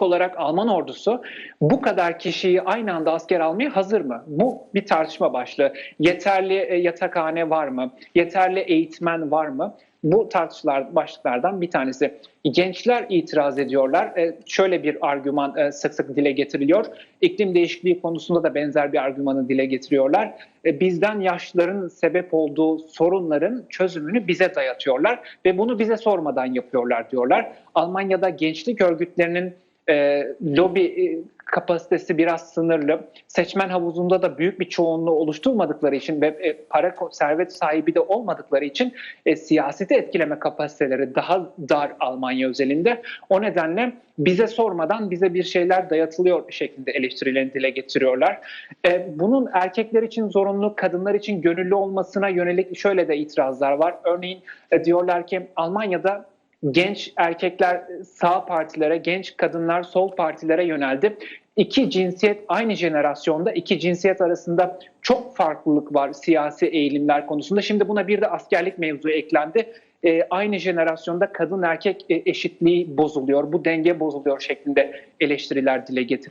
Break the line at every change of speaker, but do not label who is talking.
İlk olarak Alman ordusu bu kadar kişiyi aynı anda asker almaya hazır mı? Bu bir tartışma başlığı. Yeterli e, yatakhane var mı? Yeterli eğitmen var mı? Bu tartışmalar başlıklardan bir tanesi. Gençler itiraz ediyorlar. E, şöyle bir argüman e, sık sık dile getiriliyor. İklim değişikliği konusunda da benzer bir argümanı dile getiriyorlar. Bizden yaşlıların sebep olduğu sorunların çözümünü bize dayatıyorlar ve bunu bize sormadan yapıyorlar diyorlar. Almanya'da gençlik örgütlerinin e, lobi e, kapasitesi biraz sınırlı. Seçmen havuzunda da büyük bir çoğunluğu oluşturmadıkları için ve e, para servet sahibi de olmadıkları için e, siyaseti etkileme kapasiteleri daha dar Almanya özelinde. O nedenle bize sormadan bize bir şeyler dayatılıyor şeklinde eleştirilerini dile getiriyorlar. E, bunun erkekler için zorunlu, kadınlar için gönüllü olmasına yönelik şöyle de itirazlar var. Örneğin e, diyorlar ki Almanya'da genç erkekler sağ partilere, genç kadınlar sol partilere yöneldi. İki cinsiyet aynı jenerasyonda iki cinsiyet arasında çok farklılık var siyasi eğilimler konusunda. Şimdi buna bir de askerlik mevzu eklendi. Ee, aynı jenerasyonda kadın erkek eşitliği bozuluyor, bu denge bozuluyor şeklinde eleştiriler dile getiriliyor.